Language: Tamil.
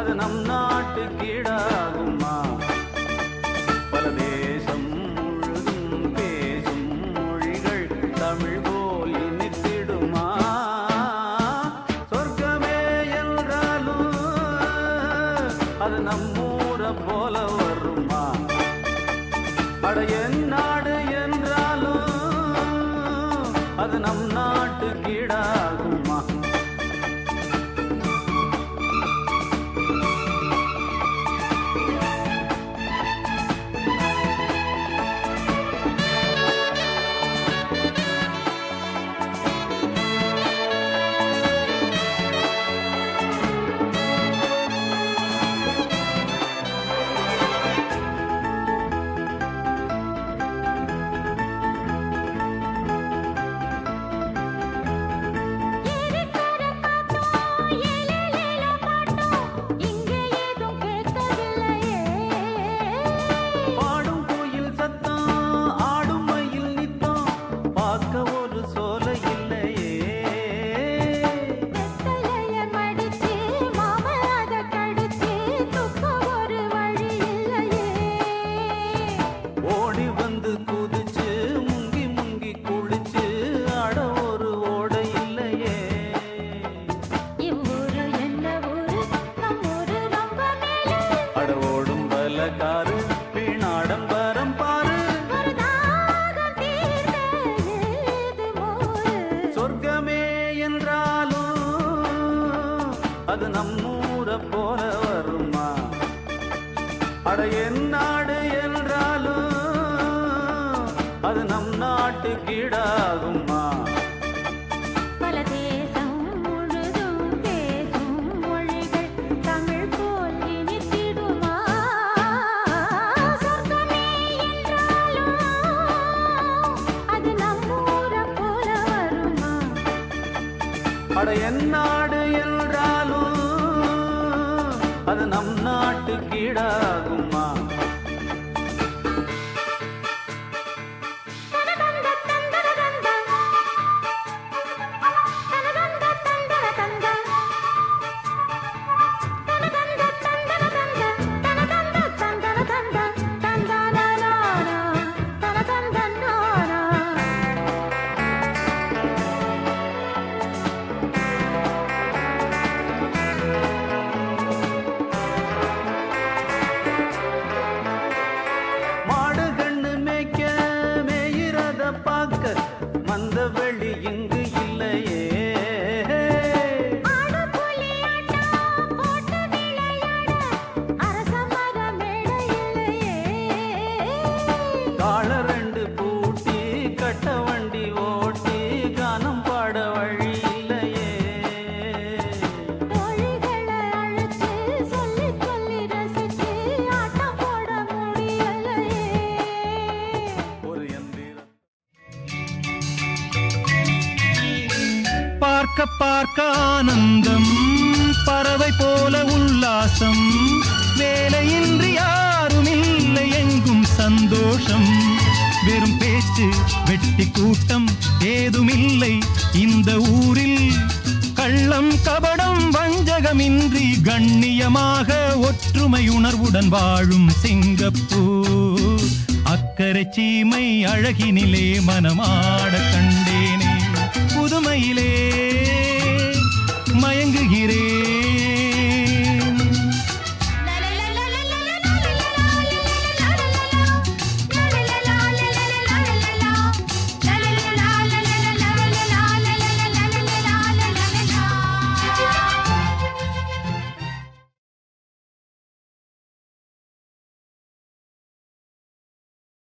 அது நம் நாட்டு கீழாகுமா பல தேசம் முழுதும் பேசும் மொழிகள் தமிழ் போல் இனித்திடுமா? சொர்க்கமே என்றாலும் அது நம்மூர போல வருமா? அட என் நாடு என்றாலும் அது நம் ஓடும் பலகாரு வீணாடம்பரம் பாரு. சொர்க்கமே என்றாலும் அது நம்மூர போல வருமா? அட என் நாடு என்றாலும் அது நம் நாட்டு கீடாகுமா அட என் நாடு என்றாலும் அது நம் நாட்டு கீழாகுமா பார்க்க பார்க்க ஆனந்தம் பறவை போல உல்லாசம் வேலையின்றி யாரும் இல்லை எங்கும் சந்தோஷம். வெறும் பேச்சு வெட்டி கூட்டம் ஏதுமில்லை இந்த ஊரில். கள்ளம் கபடம் வஞ்சகமின்றி கண்ணியமாக ஒற்றுமை உணர்வுடன் வாழும் சிங்கப்பூர். அக்கறை சீமை அழகினிலே மனமாட கண்டேனே புதுமையிலே.